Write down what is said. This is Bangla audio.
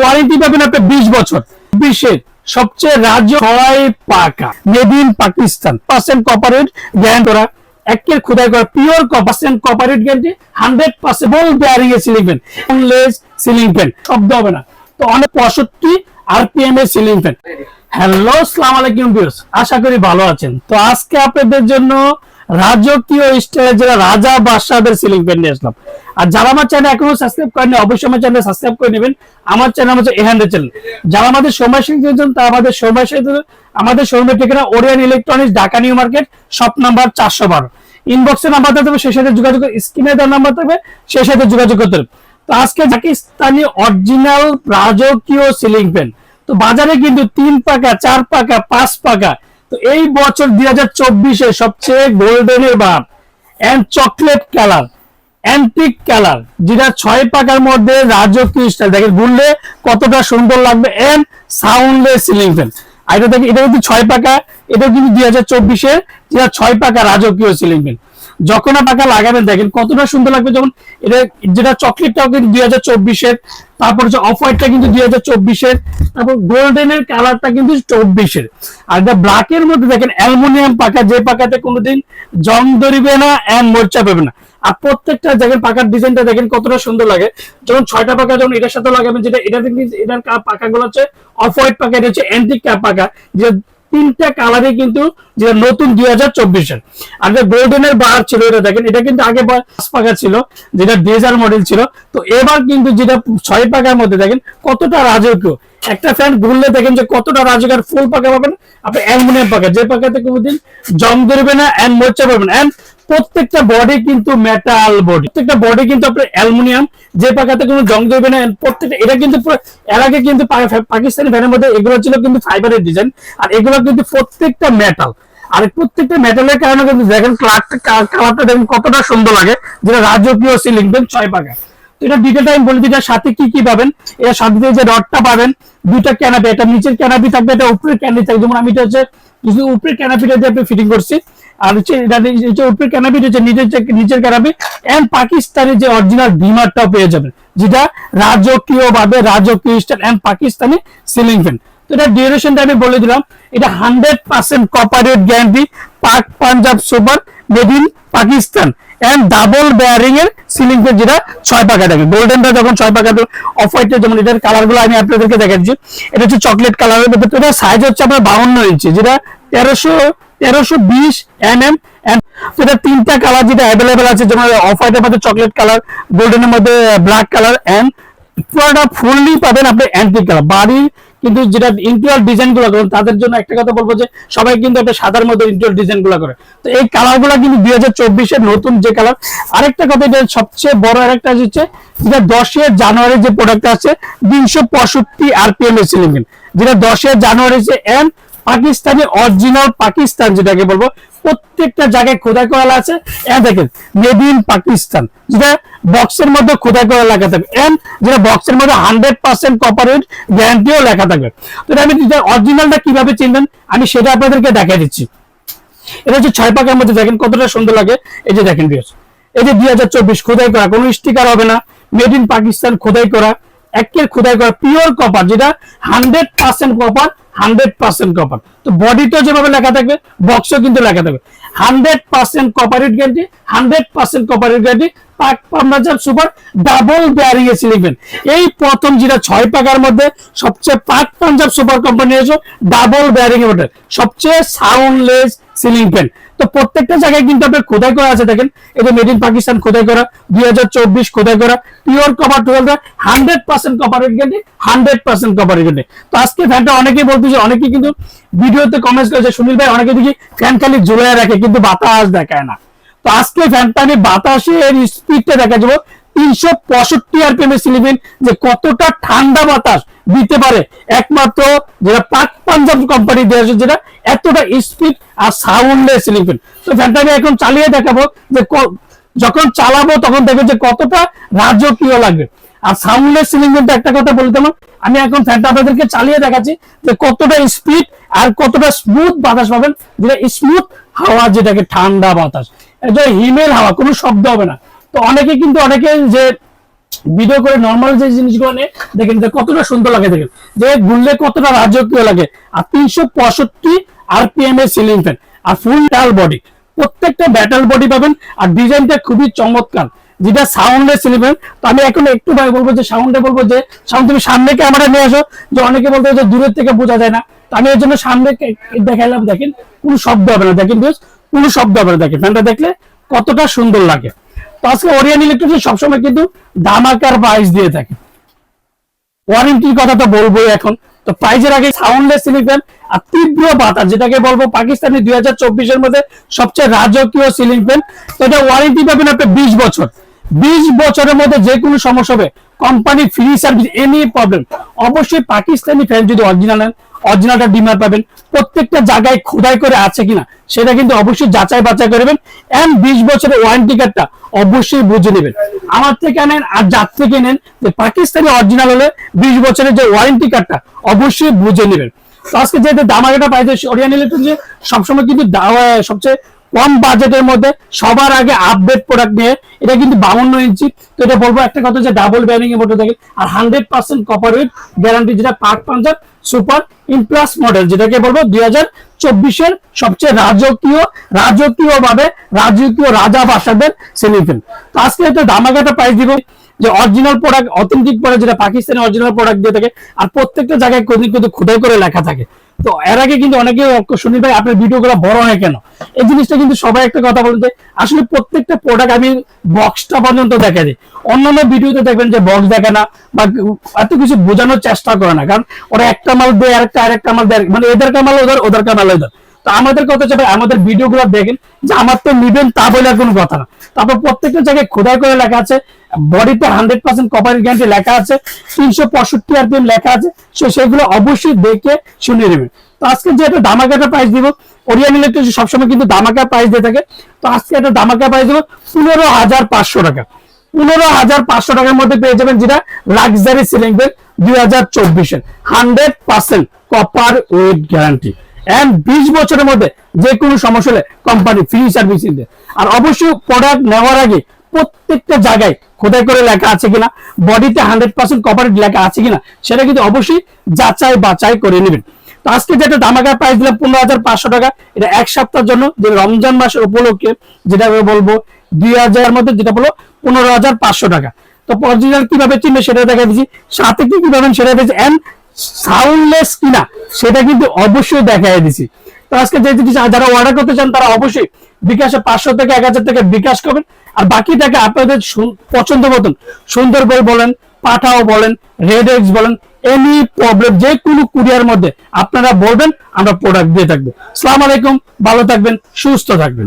ওয়ারেন্টি পাবেন আপনি বিশ বছর। বিশের সবচেয়ে রাজ্য ছয় পাকা মেড ইন পাকিস্তান। পার্সেন্ট কপারেট গ্যারান্ট করা একের করা pure percent cooperate guarantee hundred ceiling fan ceiling fan শব্দ হবে না। তো অনেক পঁয়ষট্টি আরপিএম এর সিলিং ফ্যান হ্যালো সালাম আলাইকুম ভিউয়ার্স আশা করি ভালো আছেন। তো আজকে আপনাদের জন্য রাজকীয় স্টাইলের যারা রাজা বাদশাহদের সিলিং ফ্যান নিয়ে আসলাম। আর যারা আমার চ্যানেল এখনও সাবস্ক্রাইব করেনি অবশ্যই আমার চ্যানেল সাবস্ক্রাইব করে নেবেন। আমার চ্যানেল হচ্ছে এহান্ডের চ্যানেল যারা আমাদের সময় শিখছেন তারা আমাদের সময় শিখতে আমাদের শোরুমের ঠিকানা Orion electronics Dhaka new market shop number চারশো বারো। ইনবক্সের নাম্বার থাকবে, সেই সাথে যোগাযোগ স্ক্রিনে দেওয়ার নাম্বার থাকবে, সেই সাথে যোগাযোগ করতে হবে। তো আজকে পাকিস্তানি অরিজিনাল রাজকীয় সিলিং ফ্যান তো বাজারে কিন্তু তিন পাকা, চার পাকা, পাঁচ পাকা তো এই বছর দুই হাজার চব্বিশে সবচেয়ে গোল্ডেনের বাপ and chocolate colour antique colour যেটা ছয় পাকার মধ্যে রাজকীয় স্টাইল দেখেন, ঘুরলে কতটা সুন্দর লাগবে এন্ড সাউন্ডলেস সিলিং ফ্যান আর এটা দেখেন, এটা কিন্তু ছয় পাকা, এটা কিন্তু দুই হাজার চব্বিশে যেটা ছয় পাকা রাজকীয় সিলিং ফ্যান যখন পাকা লাগাবেন, দেখেন কতটা সুন্দর লাগবে যেমন এটা, যেটা চকলেটটাও কিন্তু দুই হাজার চব্বিশের, তারপর হচ্ছে অফ হোয়াইটটা কিন্তু দুই হাজার চব্বিশের, তারপর গোল্ডেনের কালারটা কিন্তু চব্বিশের। আর এটা ব্ল্যাকের মধ্যে দেখেন অ্যালুমিনিয়াম পাকা যে পাকাতে কোনোদিন জং ধরিবে না অ্যান্ড মোর্চা পাবে না। আর প্রত্যেকটা দেখেন পাকার ডিজাইনটা দেখেন কতটা সুন্দর লাগে। যখন ছয়টা পাকা যখন এটার সাথে লাগাবেন, যেটা এটা এটার পাকাগুলো হচ্ছে অফ হোয়াইট পাকা এটা হচ্ছে অ্যান্টিক পাকা যে তিনটা কালারে কিন্তু যেটা নতুন দুই হাজার চব্বিশের। আর যে গোল্ডেনের বার ছিল এটা দেখেন, এটা কিন্তু আগে পাকা ছিল, যেটা ডেজার মডেল ছিল। তো এবার কিন্তু যেটা ছয় পাকার মধ্যে দেখেন, কতটা রাজকীয়। একটা ফ্যান ঘুরলে দেখেন যে কতটা রাজকার ফুল পাকা পাবেন। আপনি অ্যালমোনিয়াম পাকা, যে পাকাতে কোনোদিন জম ধরবে না অ্যান্ড মোর্চা পাবেন। অ্যান্ড প্রত্যেকটা বডি কিন্তু মেটাল বডি প্রত্যেকটা বডি কিন্তু আপনার অ্যালুমিনিয়াম, যে পাকাতে কোনো জং ধরবে না, প্রত্যেকটা, এটা কিন্তু এর আগে কিন্তু পাকিস্তানি ভ্যানের মধ্যে এগুলো ছিল কিন্তু ফাইবারের ডিজাইন আর এগুলো কিন্তু প্রত্যেকটা মেটাল আর প্রত্যেকটা মেটালের কারণে কিন্তু দেখেন কালারটা দেখেন কতটা সুন্দর লাগে, যেটা রাজকীয় সিলিং দেন ছয় পাকা এটা ডিটেলটা আমি বলে দিই সাথে কি কি পাবেন, এর সাথে যে রডটা পাবেন, দুইটা ক্যানাপি এটা নিচের ক্যানাপি থাকবে, এটা উপরের ক্যানাপি থাকবে। যেমন আমি এটা হচ্ছে, কিছু উপরের ক্যানাপিটা দিয়ে আপনি ফিটিং করছি। আর হচ্ছে, এটা হচ্ছে উপরের ক্যানাপি হচ্ছে নিচের যে- নিচের ক্যানাপি এন্ড পাকিস্তানি যে অরিজিনাল বিমারটাও পেয়ে যাবেন, যেটা রাজকীয় ভাবে রাজকীয় style and Pakistani ceiling fan তো এটা ডিউরেশনটা আমি বলে দিলাম, এটা hundred percent cooperate guarantee Pak Punjab super made in Pakistan. And double bearing এর সিলিং ফ্যান যেটা ছয় পাকা থাকে। গোল্ডেনটা যখন ছয় পাকা অফ হোয়াইট যেমন এটার কালারগুলো আমি আপনাদেরকে দেখাচ্ছি। এটা হচ্ছে চকলেট কালারের এটা সাইজ হচ্ছে আপনার বাউন্ন ইঞ্চি যেটা তেরোশো তেরোশো বিশ এম এম এটা তিনটা কালার যেটা অ্যাভেলেবেল আছে, যেমন অফ হোয়াইটের মধ্যে চকলেট কালার গোল্ডেনের মধ্যে ব্ল্যাক কালার এন্ড পুরোটা ফুললি পাবেন আপনি অ্যান্টিক কালার বাড়ির কিন্তু যেটা ইন্টুয়াল ডিজাইনগুলো করেন তাদের জন্য একটা কথা বলব যে, সবাই কিন্তু একটা সাদার মধ্যে ইন্টুয়াল ডিজাইনগুলো করে। তো এই কালারগুলো কিন্তু দুই হাজার চব্বিশের নতুন যে কালার আরেকটা কথা এটা সবচেয়ে বড় আরেকটা হচ্ছে, যেটা দশে জানুয়ারি যে প্রোডাক্ট আছে তিনশো পঁয়ষট্টি আরপিএম এ সিলিং যেটা দশে জানুয়ারি যে এম পাকিস্তানি অরিজিনাল পাকিস্তান যেটাকে বলব প্রত্যেকটা জায়গায় খোদাই করা আছে। এ দেখেন মেড ইন পাকিস্তান যেটা বক্সের মধ্যে খোদাই করা লেখা থাকবে। এন্ড যেটা বক্সের মধ্যে হান্ড্রেড পার্সেন্ট কপারেট গ্যারান্টিও লেখা থাকবে। তো আমি অরিজিনালটা কীভাবে চিনবেন, আমি সেটা আপনাদেরকে দেখাই দিচ্ছি। এটা হচ্ছে ছয় পাকার মধ্যে দেখেন কতটা সুন্দর লাগে। এই যে দেখেন বিয়াস এই যে দুই হাজার চব্বিশ খোদাই করা কোনো স্টিকার হবে না। মেড ইন পাকিস্তান খোদাই করা একের খোদাই করা পিওর কপার যেটা hundred percent copper hundred percent copper তো বডিতেও যেভাবে লেখা থাকবে বক্সও কিন্তু লেখা থাকবে। হান্ড্রেড পার্সেন্ট কপারেট গ্যারান্টি হান্ড্রেড পার্সেন্ট কপারেট গ্যারান্টি পাক পাবনাজার সুপার ডাবল বেয়ারিং এ সিলিং এই প্রথম যেটা ছয় পাকার মধ্যে সবচেয়ে পাক পাঞ্জাব সুপার কোম্পানি হয়েছে ডাবল বেয়ারিং সবচেয়ে সাউন্ডলেস সিলিং ফ্যান তো প্রত্যেকটা জায়গায় কিন্তু আপনার খোদাই করা আছে দেখেন। এটা মেড ইন পাকিস্তান খোদাই করা, দুই হাজার চব্বিশ খোদাই করা pure cover twelve hundred percent কভারেট guarantee hundred percent কভারেট গ্যারান্টি তো আজকে ফ্যানটা অনেকেই বলতেছে, অনেকেই কিন্তু ভিডিওতে কমেন্টস করেছে, সুনীল ভাই, অনেকে দেখি ফ্যান খালি ঝুলে রাখে, কিন্তু বাতাস দেখায় না। তো আজকে ফ্যানটা আমি বাতাসের স্পিডটা দেখা যাব তিনশো পঁয়ষট্টি আরপিএম এর সিলিভিন যে কতটা ঠান্ডা বাতাস দিতে পারে। একমাত্র যেটা পাক পাঞ্জাব কোম্পানি দিয়েছে যেটা এতটা স্পিড আর সাউন্ডের সিলিং ফ্যান তো ফ্যানটা আমি এখন চালিয়ে দেখাবো যে যখন চালাবো তখন দেখব যে কতটা রাজকীয় লাগবে। আর সাউন্ডের সিলিং ফ্যানটা একটা কথা বলতে আমি এখন ফ্যানটা আপনাদেরকে চালিয়ে দেখাচ্ছি যে কতটা স্পিড আর কতটা স্মুথ বাতাস পাবেন। যেটা স্মুথ হাওয়া, যেটাকে ঠান্ডা বাতাস। এটা হিমেল হাওয়া, কোনো শব্দ হবে না। তো অনেকে কিন্তু অনেকে যে ভিডিও করে নর্মাল যে জিনিসগুলো নিয়ে, দেখেন যে কতটা সুন্দর লাগে দেখেন। যে ঘুরলে কতটা রাজকীয় লাগে। আর তিনশো পঁয়ষট্টি আরপিএম এর সিলিং ফ্যান আর ফুল টাল বডি প্রত্যেকটা ব্যাটাল বডি পাবেন আর ডিজাইনটা খুবই চমৎকার। যেটা সাউন্ডের সিলিং তো আমি এখন একটু ভাই বলব যে সাউন্ডে বলব যে সাউন্ড তুমি সামনে ক্যামেরা নিয়ে আসো, যে অনেকে বলতে যে দূরের থেকে বোঝা যায় না। তো আমি এর জন্য সামনে দেখাইলাম দেখেন, কোনো শব্দ হবে না। দেখেন বিকজ কোনো শব্দ হবে না। দেখেন ফ্যানটা দেখলে কতটা সুন্দর লাগে। তো আজকে ওরিয়ান ইলেকট্রিক সবসময় কিন্তু দামাকার প্রাইস দিয়ে থাকে। ওয়ারেন্টির কথা তো বলবোই এখন। তো প্রাইজের আগে সাউন্ডলেস সিলিং ফ্যান আর তীব্র বাতাস, যেটাকে বলব পাকিস্তানি দুই চব্বিশের মধ্যে সবচেয়ে রাজকীয় সিলিং ফ্যান তো এটা ওয়ারেন্টি পাবেন আপনি বিশ বছর। বিশ বছরের মধ্যে যে কোনো সমস্যা হবে company free service any problem অবশ্যই পাকিস্তানি ফ্যান যদি অরিজিনাল নেন অরিজিনালটা ডিমার পাবেন। প্রত্যেকটা জায়গায় খোদাই করে আছে কিনা, সেটা কিন্তু অবশ্যই যাচাই বাছাই করবেন। এন্ড বিশ বছরের ওয়ারেন্টি কার্ডটা অবশ্যই বুঝে নেবেন। আমার থেকে নেন আর যার থেকে নেন, যে পাকিস্তানি অরিজিনাল হলে বিশ বছরের যে ওয়ারেন্টি কার্ডটা অবশ্যই বুঝে নেবেন। আজকে যেহেতু দামাগাটা পাইছে ওরিয়ান ইলেকট্রিক যে সবসময় কিন্তু সবচেয়ে কম বাজেটের মধ্যে সবার আগে আপডেট প্রোডাক্ট নিয়ে, এটা কিন্তু বাউন্ন ইঞ্চি। তো এটা বলব একটা কথা যে ডাবল ব্যারিং এর মধ্যে থাকে, আর hundred percent copper with guarantee যেটা Pak Punjab super in plus model যেটাকে বলব দুই হাজার চব্বিশের সবচেয়ে রাজকীয় রাজকীয় ভাবে রাজকীয় রাজা বাসাদের সেলিফেন তো আজকে একটা দামাকাটা প্রাইস দিব যে অরিজিনাল প্রোডাক্ট অথেন্টিক প্রোডাক্ট যেটা পাকিস্তানের অরিজিনাল প্রোডাক্ট দিয়ে থাকে, আর প্রত্যেকটা জায়গায় কিন্তু খোদাই করে লেখা থাকে। তো এর আগে কিন্তু অনেকে শুনি ভাই, আপনার ভিডিওগুলো বড় হয় কেন? এই জিনিসটা কিন্তু সবাই একটা কথা বলেন যে, আসলে প্রত্যেকটা প্রোডাক্ট আমি বক্সটা পর্যন্ত দেখা দিই। অন্যান্য ভিডিওতে দেখবেন যে বক্স দেখে না, বা এত কিছু বোঝানোর চেষ্টা করে না। কারণ ওরা একটা মাল দেয়, আরেকটা আরেকটা মাল দেয়। মানে এদের কামাল ওদের ওদের কামাল ওদের। আমাদের কথা হচ্ছে আমাদের ভিডিও গুলো দেখেন, যে আমার তো নিবেন তা বলে কোনো কথা না। তারপর প্রত্যেকটা জায়গায় খোদাই করে লেখা আছে, বডিতে হান্ড্রেড পার্সেন্ট কপার গ্যারান্টি লেখা আছে, তিনশো পঁয়ষট্টি আরপিএম লেখা আছে, সো সেগুলো অবশ্যই দেখে শুনে নেবেন। তো আজকে যে একটা দামাকাটা প্রাইস দিব ওরিয়ান ইলেকট্রিক সবসময় কিন্তু দামাকা প্রাইস দিয়ে থাকে, তো আজকে একটা দামাকা প্রাইস দিব পনেরো হাজার পাঁচশো টাকা। পনেরো হাজার পাঁচশো টাকার মধ্যে পেয়ে যাবেন যেটা লাক্সারি সিলিং ফ্যান দুই হাজার চব্বিশের hundred percent copper weight guarantee and বিশ বছরের মধ্যে যে কোনো সমস্যা হলে কোম্পানি ফ্রি সার্ভিস দিবে আর অবশ্যই প্রোডাক্ট নেওয়ার আগে প্রত্যেকটা জায়গায় খোদাই করে লেখা আছে কিনা বডিতে হান্ড্রেড পার্সেন্ট কপারেট লেখা আছে কিনা, সেটা কিন্তু অবশ্যই যাচাই বাছাই করে নেবেন। তো আজকে যেটা দামাকার প্রাইস দিলাম পনেরো হাজার পাঁচশো টাকা, এটা এক সপ্তাহের জন্য যে রমজান মাসের উপলক্ষে যেটা বলব, দুই হাজারের মধ্যে যেটা বলো পনেরো হাজার পাঁচশো টাকা। তো অরিজিনাল কীভাবে চিনবে সেটা দেখা দিচ্ছি, সাথে কি কি পাবেন সেটা দিচ্ছি এন্ড সাউন্ডলেস কিনা, সেটা কিন্তু অবশ্যই দেখাই দিছি। তো আজকে যে যারা অর্ডার করতে চান, তারা অবশ্যই বিকাশে পাঁচশো থেকে এক হাজার টাকা বিকাশ করবেন। আর বাকি টাকা আপনাদের পছন্দ মতন সুন্দর বই বলেন, পাঠাও বলেন রেড এক্স বলেন এনি প্রবলেম যে কোনো কুরিয়ার মধ্যে আপনারা বলবেন, আমরা প্রোডাক্ট দিয়ে থাকব। সালাম আলাইকুম, ভালো থাকবেন, সুস্থ থাকবেন।